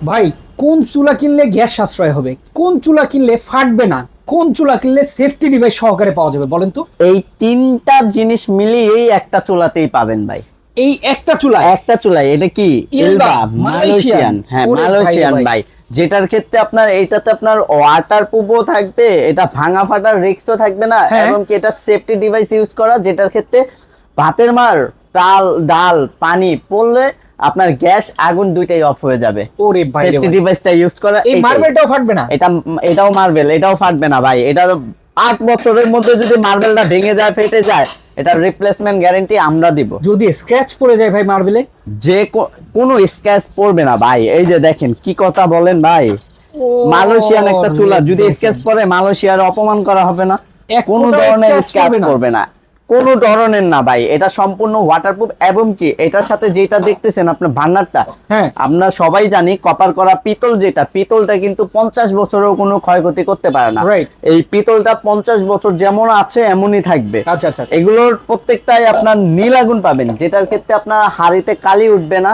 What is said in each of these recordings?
ভাই কোন চুলা কিনলে গ্যাস সাশ্রয় হবে? কোন চুলা কিনলে ফাটবে না? কোন চুলা কিনলে সেফটি ডিভাইস সহকারে পাওয়া যাবে বলেন তো? এই তিনটা জিনিস মিলিয়েই একটা চুলাতেই পাবেন ভাই। এই একটা চুলা? একটা চুলা এটা কি? ইলবা, মালয়েশিয়ান। হ্যাঁ মালয়েশিয়ান ভাই। ভাই। যেটার ক্ষেত্রে আপনার এইটাতে আপনার ওয়াটার প্রুফও থাকবে এটা ভাঙা ফাটার রিস্কও থাকবে না হ্যাঁ। এবং কি এটা সেফটি ডিভাইস ইউজ করা যেটার ক্ষেত্রে ভাতের মার ডাল ডাল পানি পড়লে আপনার গ্যাস আগুন দুইটাই অফ হয়ে যাবে। ওরে ভাই সেফটি ডিভাইসটা ইউজ করা এই মার্বেলটাও ফাটবে না? এটা এটাও মার্বেল এটাও ফাটবে না ভাই। এটা আট বছরের মধ্যে যদি মার্বেলটা ভেঙে যায় ফেটে যায় এটা রিপ্লেসমেন্ট গ্যারান্টি আমরা দিব। যদি স্ক্র্যাচ পড়ে যায় ভাই মার্বেলে যে কোনো স্ক্র্যাচ পড়বে না ভাই। এই যে দেখেন কি কথা বলেন ভাই। মালয়েশিয়ান একটা চুলা যদি। স্ক্র্যাচ পড়ে মালয়েশিয়ার অপমান করা হবে না। কোনো ধরনের স্ক্র্যাচ পড়বে না। কোনো ধরনের না ভাই এটা সম্পূর্ণ ওয়াটারপ্রুফ এবং কি এটার সাথে যেটা দেখতেছেন আপনার ভান্ডারটা হ্যাঁ। আমরা সবাই জানি কপার করা পিতল যেটা পিতলটা কিন্তু পঞ্চাশ বছরেও কোনো ক্ষয়ক্ষতি করতে পারে না. এই পিতলটা পঞ্চাশ বছর যেমন আছে এমনই থাকবে আচ্ছা আচ্ছা আচ্ছা। এগুলোর প্রত্যেকটাই আপনার নীল আগুন পাবেন যেটার ক্ষেত্রে আপনার হাড়িতে কালি উঠবে না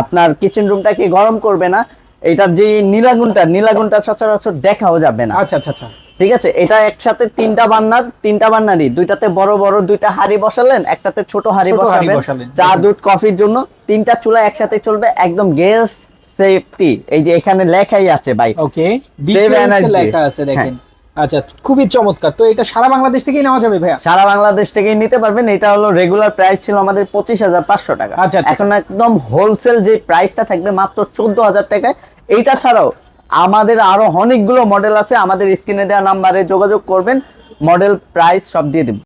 আপনার কিচেন রুমটাকে গরম করবে না এটার যে নীলাগুনটা নীলাগুনটা সচরাচর দেখাও যাবে না আচ্ছা আচ্ছা আচ্ছা ঠিক আছে? এটা একসাথে তিনটা বান্নার তিনটা বান্নারই। দুইটাতে বড় বড় দুইটা হাড়ি বসালেন একটাতে ছোট হাড়ি বসাবেন। চা দুধ কফির জন্য তিনটা চুলা একসাথে চলবে একদম গ্যাস সেফটি এই যে এখানে লেখাই আছে ভাই। ওকে Save energy. লেখা আছে দেখেন। হ্যাঁ। আচ্ছা খুবই চমৎকার। তো এটা সারা বাংলাদেশ থেকেই নেওয়া যাবে ভাইয়া? সারা বাংলাদেশ থেকেই নিতে পারবেন। এটা হলো রেগুলার প্রাইস ছিল আমাদের পঁচিশ হাজার পাঁচশো টাকা। আচ্ছা, আচ্ছা। এখন একদম হোলসেল যে প্রাইসটা থাকবে মাত্র চোদ্দ হাজার টাকায় এইটা ছাড়াও আমাদের আরও অনেকগুলো মডেল আছে, আমাদের স্ক্রিনে দেওয়া নাম্বারে যোগাযোগ করবেন মডেল প্রাইস সব দিয়ে দিব।